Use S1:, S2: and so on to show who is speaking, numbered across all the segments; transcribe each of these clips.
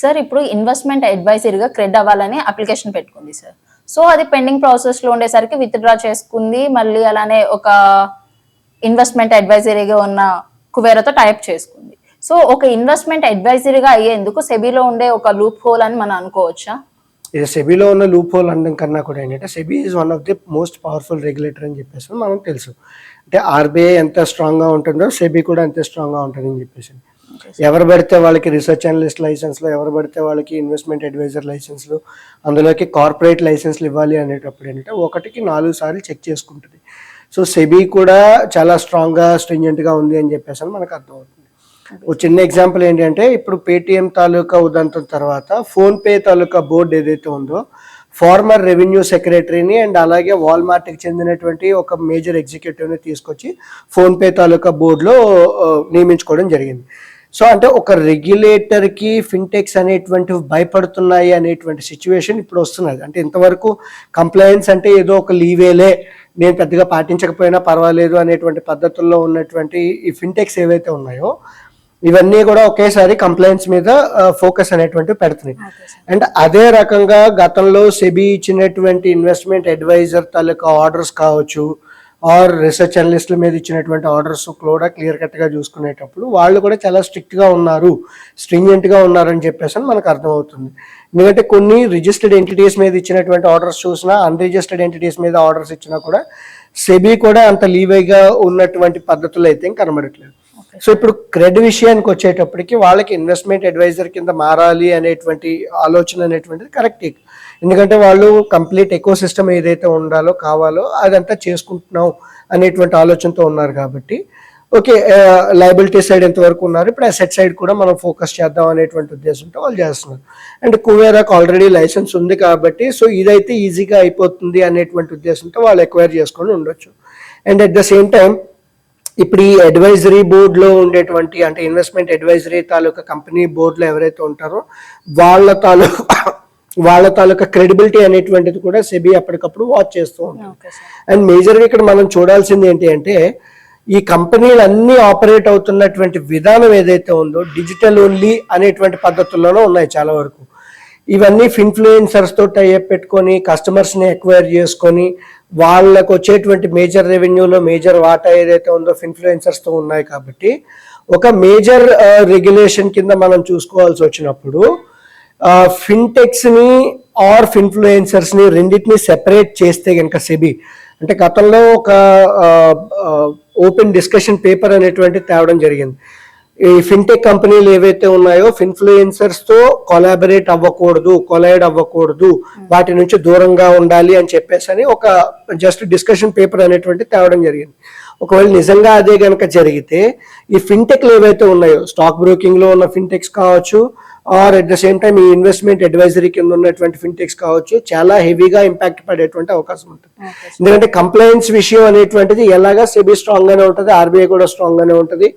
S1: Sir ఇప్పుడు investment అడ్వైజర్గా క్రెడ్ అవ్వాలని అప్లికేషన్ పెట్టుకుంది సార్ సో అది పెండింగ్ ప్రాసెస్లో ఉండేసరికి విత్డ్రా చేసుకుంది మళ్ళీ అలానే ఒక ఇన్వెస్ట్మెంట్ అడ్వైజరీగా ఉన్న కువేరతో టైప్ చేసుకుంది. సో ఒక ఇన్వెస్ట్మెంట్ అడ్వైజరీగా అయ్యేందుకు సెబీలో ఉండే ఒక లూప్ హోల్ అని మనం అనుకోవచ్చా?
S2: ఇది సెబీలో ఉన్న లూప్ హోల్ అనడం కన్నా కూడా ఏంటంటే SEBI is one of the most powerful regulator అని చెప్పేసి మనకు తెలుసు. అంటే ఆర్బీఐ ఎంత స్ట్రాంగ్గా ఉంటుందో సెబీ కూడా అంతే స్ట్రాంగ్గా ఉంటుందని చెప్పేసి. ఎవరు పడితే వాళ్ళకి రీసెర్చ్ అనలిస్ట్ లైసెన్స్లు ఎవరు పడితే వాళ్ళకి ఇన్వెస్ట్మెంట్ అడ్వైజర్ లైసెన్స్లు అందులోకి కార్పొరేట్ లైసెన్స్లు ఇవ్వాలి అనేటప్పుడు ఏంటంటే ఒకటికి నాలుగు సార్లు చెక్ చేసుకుంటుంది. సో సెబీ కూడా చాలా స్ట్రాంగ్గా స్ట్రింజెంట్గా ఉంది అని చెప్పేసి అని మనకు అర్థమవుతుంది. ఒక చిన్న ఎగ్జాంపుల్ ఏంటంటే ఇప్పుడు పేటిఎం తాలూకా ఉదంతం తర్వాత ఫోన్పే తాలూకా బోర్డు ఏదైతే ఉందో ఫార్మర్ రెవెన్యూ సెక్రటరీని అండ్ అలాగే వాల్మార్ట్కి చెందినటువంటి ఒక మేజర్ ఎగ్జిక్యూటివ్ని తీసుకొచ్చి ఫోన్పే తాలూకా బోర్డులో నియమించుకోవడం జరిగింది. సో అంటే ఒక రెగ్యులేటర్కి ఫిన్టెక్స్ అనేటువంటివి భయపడుతున్నాయి అనేటువంటి సిచ్యువేషన్ ఇప్పుడు వస్తున్నది. అంటే ఇంతవరకు కంప్లైన్స్ అంటే ఏదో ఒక లీవేలే నేను పెద్దగా పాటించకపోయినా పర్వాలేదు అనేటువంటి పద్ధతుల్లో ఉన్నటువంటి ఈ ఫిన్టెక్స్ ఏవైతే ఉన్నాయో ఇవన్నీ కూడా ఒకేసారి కంప్లైంట్స్ మీద ఫోకస్ అనేటువంటివి పెడుతున్నాయి. అండ్ అదే రకంగా గతంలో సెబీ ఇచ్చినటువంటి ఇన్వెస్ట్మెంట్ అడ్వైజర్ తాలూకా ఆర్డర్స్ కావచ్చు ఆర్ రీసెర్చ్ అనలిస్టుల మీద ఇచ్చినటువంటి ఆర్డర్స్ కూడా క్లియర్ కట్గా చూసుకునేటప్పుడు వాళ్ళు కూడా చాలా స్ట్రిక్ట్గా ఉన్నారు స్ట్రింజెంట్గా ఉన్నారని చెప్పేసి అని మనకు అర్థమవుతుంది. ఎందుకంటే కొన్ని రిజిస్టర్డ్ ఎంటిటీస్ మీద ఇచ్చినటువంటి ఆర్డర్స్ చూసినా అన్రిజిస్టర్డ్ ఎంటిటీస్ మీద ఆర్డర్స్ ఇచ్చినా కూడా సెబీ కూడా అంత లీవైగా ఉన్నటువంటి పద్ధతులు అయితే కనబడట్లేదు. సో ఇప్పుడు క్రెడ్ విషయానికి వచ్చేటప్పటికి వాళ్ళకి ఇన్వెస్ట్మెంట్ అడ్వైజర్ కింద మారాలి అనేటువంటి ఆలోచన అనేటువంటిది కరెక్ట్ ఎందుకంటే వాళ్ళు కంప్లీట్ ఎకో సిస్టమ్ ఏదైతే ఉండాలో కావాలో అదంతా చేసుకుంటున్నాం అనేటువంటి ఆలోచనతో ఉన్నారు కాబట్టి. ఓకే లయబిలిటీ సైడ్ ఎంతవరకు ఉన్నారు? ఇప్పుడు అసెట్ సైడ్ కూడా మనం ఫోకస్ చేద్దాం అనేటువంటి ఉద్దేశంతో వాళ్ళు చేస్తున్నారు. అండ్ కువేరాకు ఆల్రెడీ లైసెన్స్ ఉంది కాబట్టి సో ఇదైతే ఈజీగా అయిపోతుంది అనేటువంటి ఉద్దేశంతో వాళ్ళు ఎక్వైర్ చేసుకొని ఉండొచ్చు. And at the same time ఇప్పుడు ఈ అడ్వైజరీ బోర్డులో ఉండేటువంటి అంటే ఇన్వెస్ట్మెంట్ అడ్వైజరీ తాలూకా కంపెనీ బోర్డులో ఎవరైతే ఉంటారో వాళ్ళ తాలూకా వాళ్ళ తాలూకా క్రెడిబిలిటీ అనేటువంటిది కూడా సెబీ అప్పటికప్పుడు వాచ్ చేస్తూ ఉంటుంది. అండ్ మేజర్గా ఇక్కడ మనం చూడాల్సింది ఏంటి అంటే ఈ కంపెనీలు అన్నీ ఆపరేట్ అవుతున్నటువంటి విధానం ఏదైతే ఉందో డిజిటల్ ఓన్లీ అనేటువంటి పద్ధతుల్లోనే ఉన్నాయి చాలా వరకు. ఇవన్నీ ఇన్ఫ్లుయెన్సర్స్తో టైప్ పెట్టుకొని కస్టమర్స్ని ఎక్వైర్ చేసుకొని వాళ్ళకు వచ్చేటువంటి మేజర్ రెవెన్యూలో మేజర్ వాటా ఏదైతే ఉందో ఇన్ఫ్లుయెన్సర్స్తో ఉన్నాయి కాబట్టి ఒక మేజర్ రెగ్యులేషన్ కింద మనం చూసుకోవాల్సి వచ్చినప్పుడు ఫిన్టెక్స్ని ఆర్ ఇన్ఫ్లుయెన్సర్స్ని రెండింటిని సెపరేట్ చేస్తే కనుక సెబీ. అంటే గతంలో ఒక ఓపెన్ డిస్కషన్ పేపర్ అనేటువంటి తేవడం జరిగింది. ఈ ఫిన్టెక్ కంపెనీలు ఏవైతే ఉన్నాయో ఇన్ఫ్లుయెన్సర్స్తో కొలాబరేట్ అవ్వకూడదు కొలైడ్ అవ్వకూడదు వాటి నుంచి దూరంగా ఉండాలి అని చెప్పేసి అని ఒక జస్ట్ డిస్కషన్ పేపర్ అనేటువంటి తేవడం జరిగింది. ఒకవేళ నిజంగా అదే కనుక జరిగితే ఈ ఫిన్టెక్లు ఏవైతే ఉన్నాయో స్టాక్ బ్రోకింగ్లో ఉన్న ఫిన్టెక్స్ కావచ్చు or at the same time ఈ ఇన్వెస్ట్మెంట్ అడ్వైజరీ కింద ఉన్నటువంటి ఫిన్టెక్స్ కావచ్చు చాలా హెవీగా ఇంపాక్ట్ పడేటువంటి అవకాశం ఉంటుంది. ఎందుకంటే కంప్లైంట్స్ విషయం అనేటువంటిది ఎలాగా సెబీ స్ట్రాంగ్ గానే ఉంటుంది ఆర్బీఐ కూడా స్ట్రాంగ్ గానే ఉంటుంది.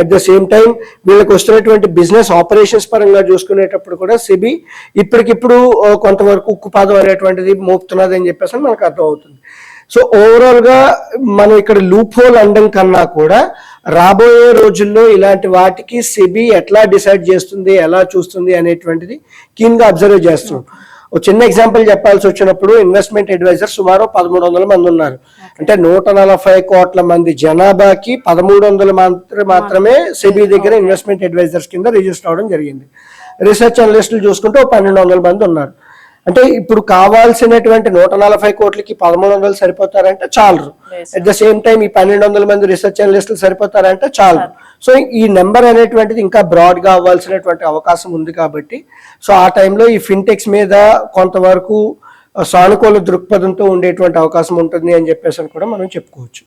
S2: అట్ ద సేమ్ టైం వీళ్ళకి వస్తున్నటువంటి బిజినెస్ ఆపరేషన్స్ పరంగా చూసుకునేటప్పుడు కూడా సెబీ ఇప్పటికిప్పుడు కొంతవరకు ఉక్కుపాదం అనేటువంటిది మోపుతున్నది అని చెప్పేసి మనకు అర్థం అవుతుంది సో ఓవరాల్గా మనం ఇక్కడ లూప్ హోల్ అనడం కన్నా కూడా రాబోయే రోజుల్లో ఇలాంటి వాటికి సెబీ ఎట్లా డిసైడ్ చేస్తుంది ఎలా చూస్తుంది అనేటువంటిది కీన్గా అబ్జర్వ్ చేస్తున్నాం. ఒక చిన్న ఎగ్జాంపుల్ చెప్పాల్సి వచ్చినప్పుడు ఇన్వెస్ట్మెంట్ అడ్వైజర్ సుమారు పదమూడు వందల మంది ఉన్నారు. అంటే నూట నలభై కోట్ల మంది జనాభాకి పదమూడు వందల మంది మాత్రమే సెబీ దగ్గర ఇన్వెస్ట్మెంట్ అడ్వైజర్స్ కింద రిజిస్టర్ అవడం జరిగింది. రీసెర్చ్ అనలిస్టులు చూసుకుంటే ఒక పన్నెండు వందల మంది ఉన్నారు. అంటే ఇప్పుడు కావాల్సినటువంటి నూట నలభై కోట్లకి పదమూడు వందలు సరిపోతారంటే చాలరు. అట్ ద సేమ్ టైం ఈ పన్నెండు వందల మంది రీసెర్చ్ అనలిస్టులు సరిపోతారంటే చాలు సో ఈ నెంబర్ అనేటువంటిది ఇంకా బ్రాడ్గా అవ్వాల్సినటువంటి అవకాశం ఉంది కాబట్టి సో ఆ టైంలో ఈ ఫిన్టెక్స్ మీద కొంతవరకు సానుకూల దృక్పథంతో ఉండేటువంటి అవకాశం ఉంటుంది అని చెప్పేసి అని కూడా మనం చెప్పుకోవచ్చు.